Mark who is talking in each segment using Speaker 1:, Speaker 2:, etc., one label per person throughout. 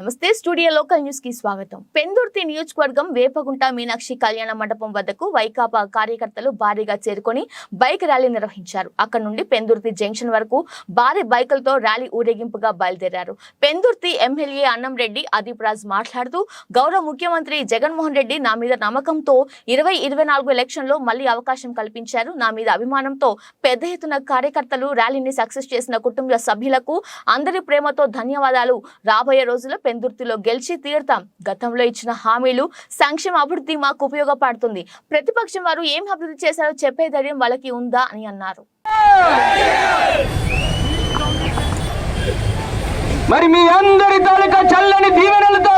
Speaker 1: నమస్తే studio local న్యూస్కి స్వాగతం. పెందుర్తి నియోజకవర్గం వేపగుంట మీనాక్షి కళ్యాణ మండపం వద్దకు వైకాపా కార్యకర్తలు భారీగా చేరుకొని బైక్ ర్యాలీ నిర్వహించారు. అక్కడ నుండి పెందుర్తి జంక్షన్ వరకు భారీ బైకులతో ర్యాలీ ఊరేగింపుగా బయలుదేరారు. పెందుర్తి ఎమ్మెల్యే అన్నం రెడ్డి అదీప్ రాజ్ మాట్లాడుతూ గౌరవ ముఖ్యమంత్రి జగన్మోహన్ రెడ్డి నా మీద నమ్మకంతో ఇరవై ఇరవై నాలుగు ఎలక్షన్లో మళ్ళీ అవకాశం కల్పించారు. నా మీద అభిమానంతో పెద్ద ఎత్తున కార్యకర్తలు ర్యాలీని సక్సెస్ చేసిన కుటుంబ సభ్యులకు అందరి ప్రేమతో ధన్యవాదాలు. రాబోయే రోజుల్లో పెందుర్తిలో గెలిచి తీరుతాం. గతంలో ఇచ్చిన హామీలు సంక్షేమ అభివృద్ధి మాకు ఉపయోగపడుతుంది. ప్రతిపక్షం వారు ఏం అభివృద్ధి చేశారో చెప్పే ధైర్యం వాళ్ళకి ఉందా అని అన్నారు.
Speaker 2: మరి మీ అందరి తాలూకా చల్లని దీవెనలతో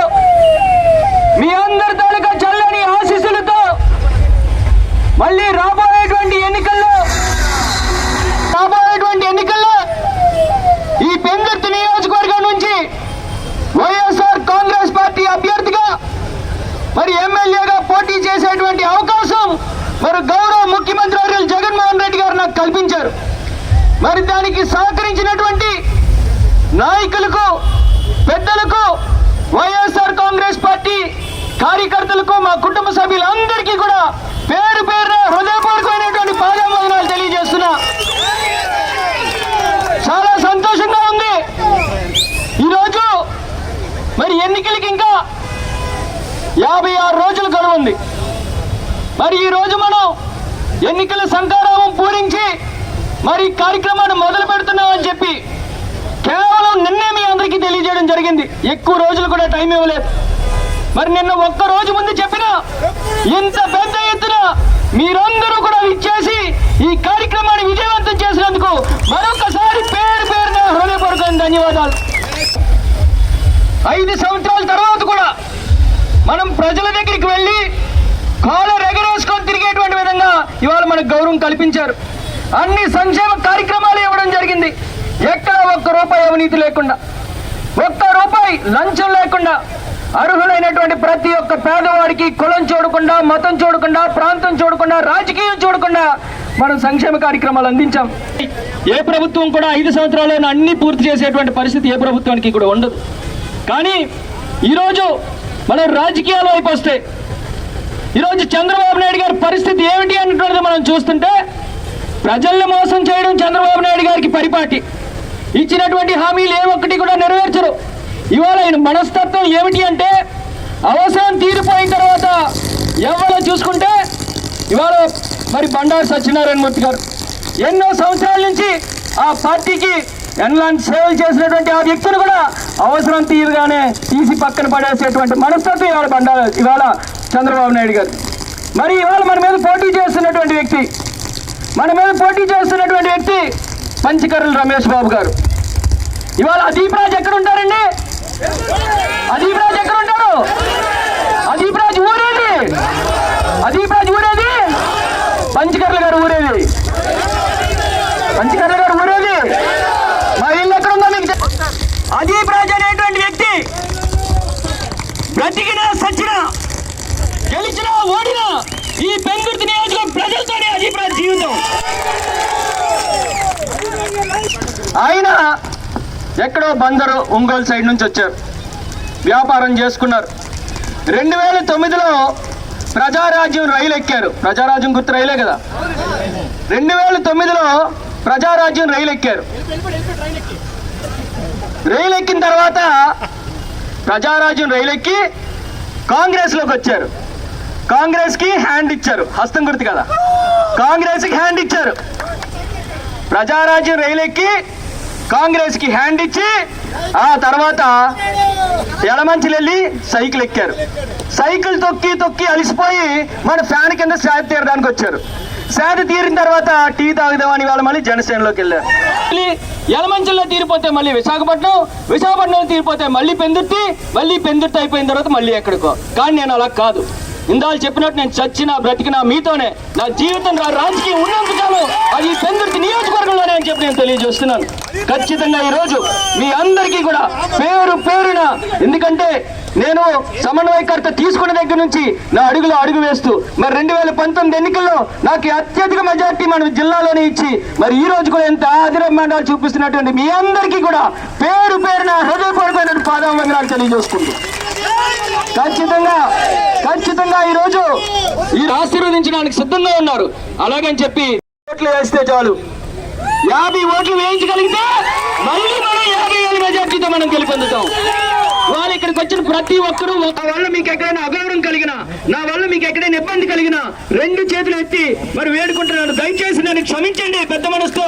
Speaker 2: మీ అందరి తాలూకా చల్లని ఆశీస్సులతో మళ్ళీ రా చేసేటువంటి అవకాశం మరి గౌరవ ముఖ్యమంత్రి వర్యులు జగన్మోహన్ రెడ్డి గారు నాకు కల్పించారు. మరి దానికి సహకరించినటువంటి నాయకులకు పెద్దలకు వైఎస్ఆర్ కాంగ్రెస్ పార్టీ కార్యకర్తలకు మా కుటుంబ సభ్యులందరికీ కూడా పేరు పేరున హృదయపూర్వకమైనటువంటి పాదాభివందనాలు తెలియజేస్తున్నా. చాలా సంతోషంగా ఉంది. ఈరోజు మరి ఎన్నికలకి ఇంకా యాభై ఆరు రోజులు గడువు ఉంది. మరి ఈ రోజు మనం ఎన్నికల సంకారామం పూరించి మరి ఈ కార్యక్రమాన్ని మొదలు పెడుతున్నామని చెప్పి కేవలం నిన్నే మీ అందరికీ తెలియజేయడం జరిగింది. ఎక్కువ రోజులు కూడా టైం ఇవ్వలేదు. మరి నిన్న ఒక్క రోజు ముందు చెప్పిన ఇంత పెద్ద ఎత్తున మీరందరూ కూడా ఇచ్చేసి ఈ కార్యక్రమాన్ని విజయవంతం చేసినందుకు మరొకసారి పేరు పేరున హృదయపూర్వకమైన ధన్యవాదాలు. ఐదు సంవత్సరాల తర్వాత కూడా మనం ప్రజల దగ్గరికి వెళ్ళి కాల విధంగా ఇవాళ మనకు గౌరవం కల్పించారు. అన్ని సంక్షేమ కార్యక్రమాలు ఇవ్వడం జరిగింది. ఎక్కడ ఒక్క రూపాయి అవినీతి లేకుండా ఒక్క రూపాయి లంచం లేకుండా అర్హులైనటువంటి ప్రతి ఒక్క పేదవాడికి కులం చూడకుండా మతం చూడకుండా ప్రాంతం చూడకుండా రాజకీయం చూడకుండా మనం సంక్షేమ కార్యక్రమాలు అందించాం. ఏ ప్రభుత్వం కూడా ఐదు సంవత్సరాల్లో అన్ని పూర్తి చేసేటువంటి పరిస్థితి ఏ ప్రభుత్వానికి కూడా ఉండదు. కానీ ఈరోజు మనం రాజకీయాలు వైపు వస్తే ఈరోజు చంద్రబాబు నాయుడు గారి పరిస్థితి ఏమిటి అన్నటువంటిది మనం చూస్తుంటే ప్రజల్ని మోసం చేయడం చంద్రబాబు నాయుడు గారికి పరిపాటి. ఇచ్చినటువంటి హామీలు ఏ ఒక్కటి కూడా నెరవేర్చరు. ఇవాళ ఆయన మనస్తత్వం ఏమిటి అంటే అవసరం తీరిపోయిన తర్వాత ఎవరో చూసుకుంటే ఇవాళ మరి బండారు సత్యనారాయణ మూర్తి గారు. ఎన్నో సంవత్సరాల నుంచి ఆ పార్టీకి ఎన్లాంటి సేవలు చేసినటువంటి ఆ వ్యక్తిని కూడా అవసరం తీరుగానే తీసి పక్కన పడేసేటువంటి మనస్తత్వం ఇవాళ బండారు ఇవాళ చంద్రబాబు నాయుడు గారు. మరి ఇవాళ మన మీద పోటీ చేస్తున్నటువంటి వ్యక్తి మన మీద పోటీ చేస్తున్నటువంటి వ్యక్తి పంచకర్ల రమేష్ బాబు గారు. ఇవాళ అదీప్ రాజ్ ఎక్కడ ఉంటారండి అదీప్ రాజ్ ఎక్కడ ఉంటారు అదీప్ రాజ్ ఊరేది. అదీప్ రాజ్ ఊరేది? పంచకర్ల గారు ఊరేది. ప్రజలతోనే జీవితం. ఆయన ఎక్కడో బందరు ఒంగోలు సైడ్ నుంచి వచ్చారు. వ్యాపారం చేసుకున్నారు. రెండు వేల తొమ్మిదిలో ప్రజారాజ్యం రైలు ఎక్కారు. ప్రజారాజ్యం గుర్తు రైలే కదా? రెండు వేల తొమ్మిదిలో ప్రజారాజ్యం రైలు ఎక్కారు. రైలు ఎక్కిన తర్వాత ప్రజారాజ్యం రైలు ఎక్కి కాంగ్రెస్లోకి వచ్చారు. కాంగ్రెస్కి హ్యాండ్ ఇచ్చారు. హస్తం గుర్తు కదా? కాంగ్రెస్కి హ్యాండ్ ఇచ్చారు. ప్రజారాజ్యం రైలు ఎక్కి కాంగ్రెస్కి హ్యాండ్ ఇచ్చి ఆ తర్వాత ఎడమంచిలు వెళ్ళి సైకిల్ ఎక్కారు. సైకిల్ తొక్కి తొక్కి అలిసిపోయి మన ఫ్యాన్ కింద సేద తీరడానికి వచ్చారు. సేద తీరిన తర్వాత టీ తాగుదామని వాళ్ళు మళ్ళీ జనసేనలోకి వెళ్ళారు. మళ్ళీ ఎలమంచిలో తీరిపోతే మళ్ళీ విశాఖపట్నం విశాఖపట్నం తీరిపోతే మళ్ళీ పెందుర్తి మళ్ళీ పెందుర్తి అయిపోయిన తర్వాత మళ్ళీ ఎక్కడికో. కానీ నేను అలా కాదు. ఇందాలు చెప్పినట్టు నేను చచ్చినా బ్రతికినా మీతోనే. నా జీవితం నా రాజకీయం ఉన్నంత కాలం అది ఈ పెందుర్తి నియోజకవర్గంలోనే అని చెప్పి నేను తెలియజేస్తున్నాను. ఖచ్చితంగా ఈ రోజు మీ అందరికీ కూడా పేరు పేరున ఎందుకంటే నేను సమన్వయకర్త తీసుకున్న దగ్గర నుంచి నా అడుగులో అడుగు వేస్తూ మరి రెండు వేల పంతొమ్మిది ఎన్నికల్లో నాకు అత్యధిక మెజార్టీ మన జిల్లాలోనే ఇచ్చి మరి ఈ రోజు కూడా ఎంత ఆదిరమండాలు చూపిస్తున్నటువంటి మీ అందరికీ కూడా పేరు పేరున హృదయపూర్వకమైన పాదావందనాలు తెలియజేసుకుంటూ. ఖచ్చితంగా ఖచ్చితంగా ఈ రోజు ఈ ఆశీర్వదించడానికి సిద్ధంగా ఉన్నారు. అలాగని చెప్పి ఓట్లు వేస్తే చాలు. యాభై ఓట్లు వేయించగలిగితే మళ్ళీ మనం యాభై వేల మెజార్టీతో మనం గెలుపొందుతాం. వాళ్ళు ఇక్కడికి వచ్చిన ప్రతి ఒక్కరూ నా వల్ల మీకు ఎక్కడైనా అగౌరవం కలిగినా నా వల్ల మీకు ఎక్కడైనా ఇబ్బంది కలిగినా రెండు చేతులు ఎత్తి మరి వేడుకుంటున్నాను. దయచేసి నన్ను క్షమించండి పెద్ద మనసుతో.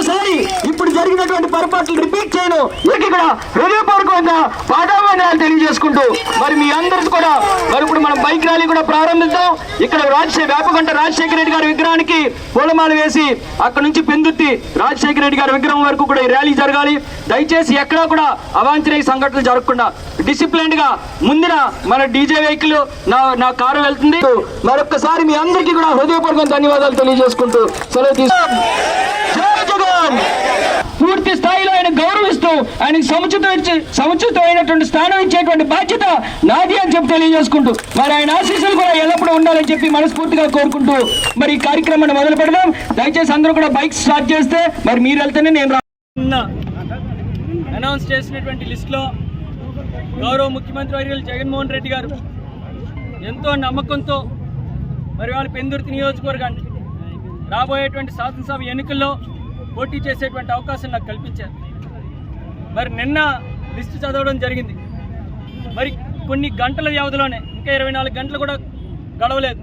Speaker 2: మరొకసారి ఇప్పుడు జరిగినటువంటి పొరపాట్లు రిపీట్ చేయను. ఇక ఇక్కడ హృదయపూర్వకంగా పాదాభానాలు తెలియజేసుకుంటూ మరి మీ అందరికి కూడా మరి ఇప్పుడు మనం బైక్ ర్యాలీ కూడా ప్రారంభిద్దాం. ఇక్కడ రాజశేఖర వేపగంట రాజశేఖర రెడ్డి గారి విగ్రహానికి పూలమాల వేసి అక్కడ నుంచి పెందుర్తి రాజశేఖర రెడ్డి గారి విగ్రహం వరకు కూడా ఈ ర్యాలీ జరగాలి. దయచేసి ఎక్కడా కూడా అవాంఛనీయ సంఘటనలు జరగకుండా డిసిప్లిన్గా ముందున మన డీజే వెహికల్ నా నా కారు వెళ్తుంది. మరొక్కసారి మీ అందరికీ కూడా హృదయపూర్వక ధన్యవాదాలు తెలియజేసుకుంటూ సెలవు తీసుకుంటాం జై పూర్తి స్థాయిలో ఆయన గౌరవిస్తూ ఆయనకు సముచిత సముచితమైనటువంటి స్థానం ఇచ్చేటువంటి బాధ్యత నాది అని చెప్పి తెలియజేసుకుంటూ మరి ఆయన ఆశీస్సులు కూడా ఎల్లప్పుడూ ఉండాలని చెప్పి మనస్ఫూర్తిగా కోరుకుంటూ మరి ఈ కార్యక్రమాన్ని మొదలు పెడదాం. దయచేసి అందరూ కూడా బైక్ స్టార్ట్ చేస్తే మరి మీరు వెళ్తేనే నేను రా-
Speaker 3: అనౌన్స్ చేసినటువంటి లిస్ట్లో గౌరవ ముఖ్యమంత్రి వర్యులు జగన్మోహన్ రెడ్డి గారు ఎంతో నమ్మకంతో మరి వాళ్ళ పెందుర్తి నియోజకవర్గాన్ని రాబోయేటువంటి శాసనసభ ఎన్నికల్లో పోటీ చేసేటువంటి అవకాశం నాకు కల్పించారు. మరి నిన్న లిస్టు చదవడం జరిగింది. మరి కొన్ని గంటల వ్యవధిలోనే ఇంకా ఇరవై నాలుగు గంటలు కూడా గడవలేదు.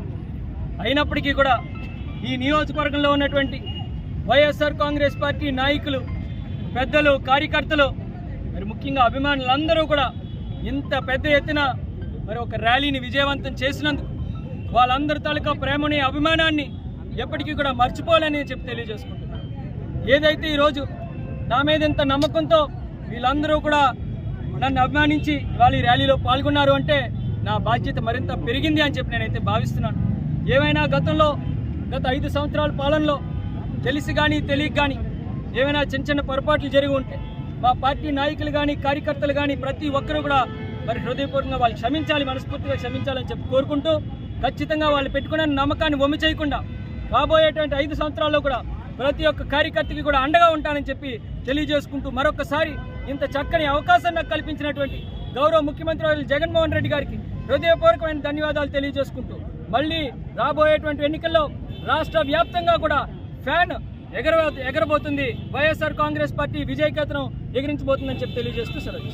Speaker 3: అయినప్పటికీ కూడా ఈ నియోజకవర్గంలో ఉన్నటువంటి వైఎస్ఆర్ కాంగ్రెస్ పార్టీ నాయకులు పెద్దలు కార్యకర్తలు మరి ముఖ్యంగా అభిమానులందరూ కూడా ఇంత పెద్ద ఎత్తున మరి ఒక ర్యాలీని విజయవంతం చేసినందుకు వాళ్ళందరి తాలూకా ప్రేమని అభిమానాన్ని ఎప్పటికీ కూడా మర్చిపోలేని చెప్పి తెలియజేసుకుంటాను ఏదైతే ఈరోజు నా మీద ఎంత నమ్మకంతో వీళ్ళందరూ కూడా నన్ను అభిమానించి వాళ్ళ ఈ ర్యాలీలో పాల్గొన్నారు అంటే నా బాధ్యత మరింత పెరిగింది అని చెప్పి నేనైతే భావిస్తున్నాను. ఏమైనా గతంలో గత ఐదు సంవత్సరాల పాలనలో తెలిసి కానీ తెలియక కానీ ఏమైనా చిన్న చిన్న పొరపాట్లు జరిగి ఉంటే మా పార్టీ నాయకులు కానీ కార్యకర్తలు కానీ ప్రతి ఒక్కరూ కూడా మరి హృదయపూర్వకంగా వాళ్ళు క్షమించాలి మనస్ఫూర్తిగా క్షమించాలని చెప్పి కోరుకుంటూ ఖచ్చితంగా వాళ్ళు పెట్టుకున్న నమ్మకాన్ని వమ్మి చేయకుండా రాబోయేటువంటి ఐదు సంవత్సరాల్లో కూడా ప్రతి ఒక్క కార్యకర్తకి కూడా అండగా ఉంటానని చెప్పి తెలియజేసుకుంటూ మరొకసారి ఇంత చక్కని అవకాశం నాకు కల్పించినటువంటి గౌరవ ముఖ్యమంత్రి జగన్మోహన్ రెడ్డి గారికి హృదయపూర్వకమైన ధన్యవాదాలు తెలియజేసుకుంటూ మళ్ళీ రాబోయేటువంటి ఎన్నికల్లో రాష్ట్ర వ్యాప్తంగా కూడా ఫ్యాన్ ఎగర ఎగరబోతుంది. వైఎస్ఆర్ కాంగ్రెస్ పార్టీ విజయకేతనం ఎగిరించబోతుందని చెప్పి తెలియజేస్తూ సెలవు